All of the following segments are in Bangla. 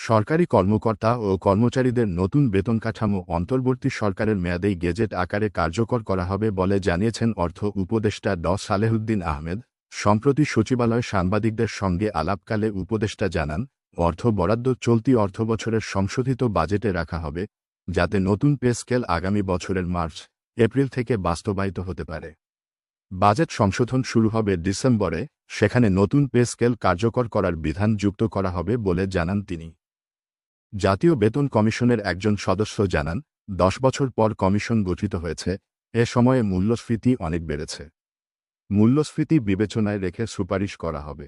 সরকারি কর্মকর্তা ও কর্মচারীদের নতুন বেতন কাঠামো অন্তর্বর্তী সরকারের মেয়াদেই গেজেট আকারে কার্যকর করা হবে বলে জানিয়েছেন অর্থ উপদেষ্টা ড. সালেহুদ্দিন আহমেদ। সম্প্রতি সচিবালয় সাংবাদিকদের সঙ্গে আলাপকালে উপদেষ্টা জানান, অর্থ বরাদ্দ চলতি অর্থবছরের সংশোধিত বাজেটে রাখা হবে, যাতে নতুন পে স্কেল আগামী বছরের মার্চ, এপ্রিল থেকে বাস্তবায়িত হতে পারে। বাজেট সংশোধন শুরু হবে ডিসেম্বরে, সেখানে নতুন পে স্কেল কার্যকর করার বিধান যুক্ত করা হবে বলে জানান তিনি। জাতীয় বেতন কমিশনের একজন সদস্য জানান, দশ বছর পর কমিশন গঠিত হয়েছে, এ সময়ে মূল্যস্ফীতি অনেক বেড়েছে। মূল্যস্ফীতি বিবেচনায় রেখে সুপারিশ করা হবে।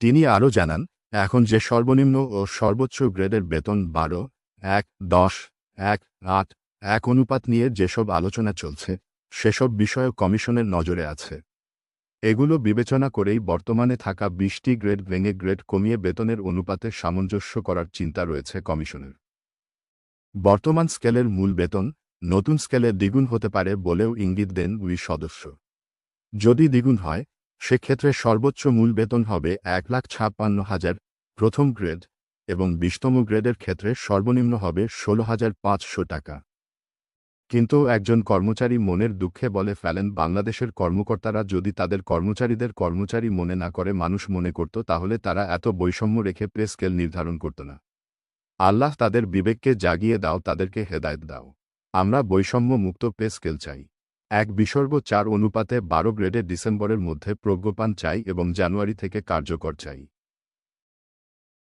তিনি আরও জানান, এখন যে সর্বনিম্ন ও সর্বোচ্চ গ্রেডের বেতন বারো, এক, দশ, এক, আট, এক অনুপাত নিয়ে যেসব আলোচনা চলছে, সেসব বিষয় কমিশনের নজরে আছে। এগুলো বিবেচনা করেই বর্তমানে থাকা বিশটি গ্রেড ভেঙে গ্রেড কমিয়ে বেতনের অনুপাতে সামঞ্জস্য করার চিন্তা রয়েছে কমিশনের। বর্তমান স্কেলের মূল বেতন নতুন স্কেলে দ্বিগুণ হতে পারে বলেও ইঙ্গিত দেন উই সদস্য। যদি দ্বিগুণ হয়, সেক্ষেত্রে সর্বোচ্চ মূল বেতন হবে এক লাখ ছাপ্পান্ন হাজার প্রথম গ্রেড এবং বিশতম গ্রেডের ক্ষেত্রে সর্বনিম্ন হবে ষোলো হাজার পাঁচশো টাকা। কিন্তু একজন কর্মচারী মনের দুঃখে বলে ফেলেন, বাংলাদেশের কর্মকর্তারা যদি তাদের কর্মচারীদের কর্মচারী মনে না করে মানুষ মনে করত, তাহলে তারা এত বৈষম্য রেখে পে স্কেল নির্ধারণ করত না। আল্লাহ তাদের বিবেককে জাগিয়ে দাও, তাদেরকে হেদায়ত দাও। আমরা বৈষম্য মুক্ত পে স্কেল চাই। এক বিসর্গ চার অনুপাতে বারো গ্রেডে ডিসেম্বরের মধ্যে প্রজ্ঞপান চাই এবং জানুয়ারি থেকে কার্যকর চাই।